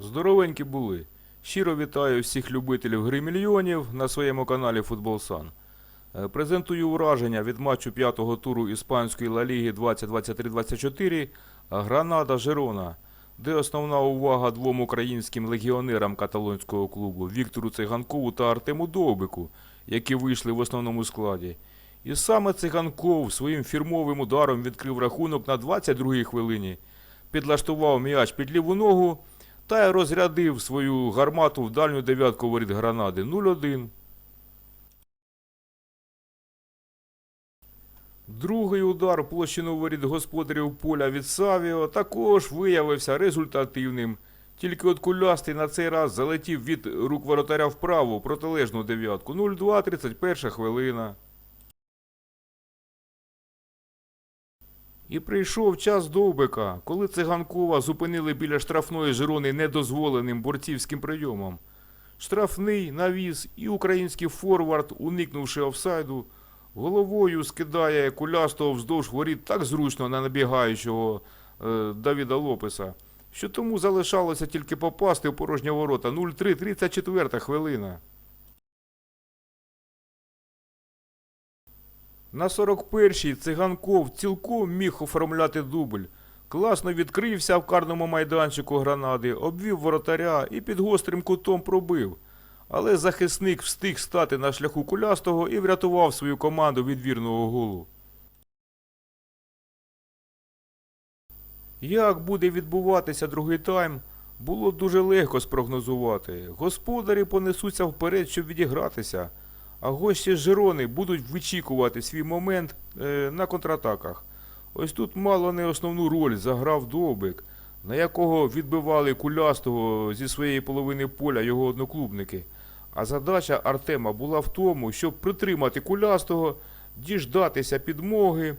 Здоровенькі були. Щиро вітаю всіх любителів гри мільйонів на своєму каналі Футбол Сан. Е, Презентую враження від матчу п'ятого туру Іспанської Ла Ліги 2023-24 Гранада Жерона, де основна увага двом українським легіонерам каталонського клубу Віктору Циганкову та Артему Довбику, які вийшли в основному складі. І саме Циганков своїм фірмовим ударом відкрив рахунок на 22-й хвилині, підлаштував м'яч під ліву ногу та й розрядив свою гармату в дальню дев'ятку воріт гранади 0-1. Другий удар площину воріт господарів поля від Савіо також виявився результативним. Тільки от кулястий на цей раз залетів від рук воротаря вправо протилежну дев'ятку 0-2, 31 хвилина. І прийшов час довбика, коли циганкова зупинили біля штрафної жирони недозволеним борцівським прийомом. Штрафний навіз і український форвард, уникнувши офсайду, головою скидає кулястого вздовж воріт так зручно на набігаючого е, Давіда Лопеса, що тому залишалося тільки попасти в порожні ворота 0-3, 34 хвилина. На 41-й циганков цілком міг оформляти дубль. Класно відкрився в карному майданчику гранади, обвів воротаря і під гострим кутом пробив. Але захисник встиг стати на шляху кулястого і врятував свою команду від вірного голу. Як буде відбуватися другий тайм, було дуже легко спрогнозувати. Господарі понесуться вперед, щоб відігратися, а гості з Жирони будуть вичікувати свій момент е, на контратаках. Ось тут мало не основну роль заграв Довбик, на якого відбивали кулястого зі своєї половини поля його одноклубники. А задача Артема була в тому, щоб притримати кулястого, діждатися підмоги,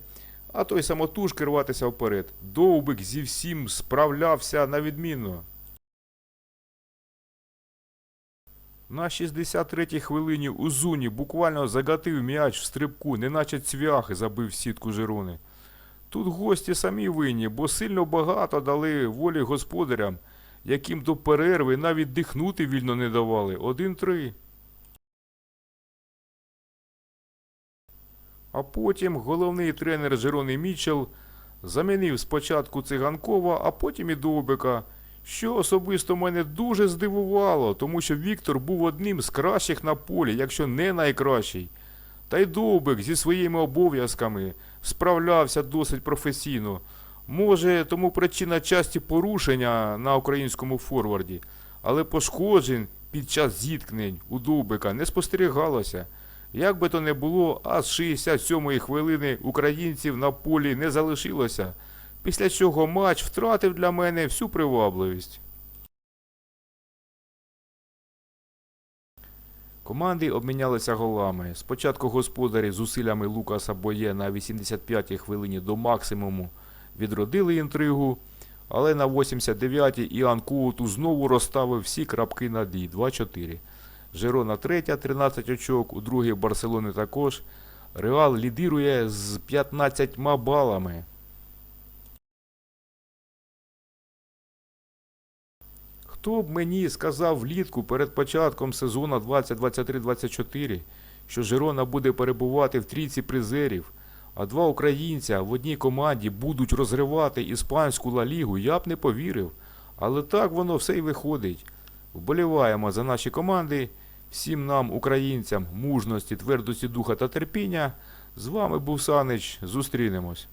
а той самотужки рватися вперед. Довбик зі всім справлявся на відмінно. На 63-й хвилині Узуні буквально загатив м'яч в стрибку, неначе цвях забив сітку Жирони. Тут гості самі винні, бо сильно багато дали волі господарям, яким до перерви навіть дихнути вільно не давали. 1-3. А потім головний тренер Жерони Мічел замінив спочатку циганкова, а потім і Довбика, що особисто мене дуже здивувало, тому що Віктор був одним з кращих на полі, якщо не найкращий. Та й Довбик зі своїми обов'язками справлявся досить професійно. Може, тому причина часті порушення на українському форварді, але пошкоджень під час зіткнень у Довбика не спостерігалося. Як би то не було, а з 67-ї хвилини українців на полі не залишилося, після чого матч втратив для мене всю привабливість. Команди обмінялися голами. Спочатку господарі зусиллями Лукаса Боє на 85-й хвилині до максимуму відродили інтригу, але на 89-й Іоанн Коуту знову розставив всі крапки над «і» 2-4. Жерона третя, 13 очок, у другій Барселони також. Реал лідирує з 15 балами. Хто б мені сказав влітку перед початком сезону 2023-24, що Жирона буде перебувати в трійці призерів, а два українця в одній команді будуть розривати іспанську Ла Лігу, я б не повірив. Але так воно все й виходить. Вболіваємо за наші команди. Всім нам, українцям, мужності, твердості духа та терпіння. З вами був Санич. Зустрінемось.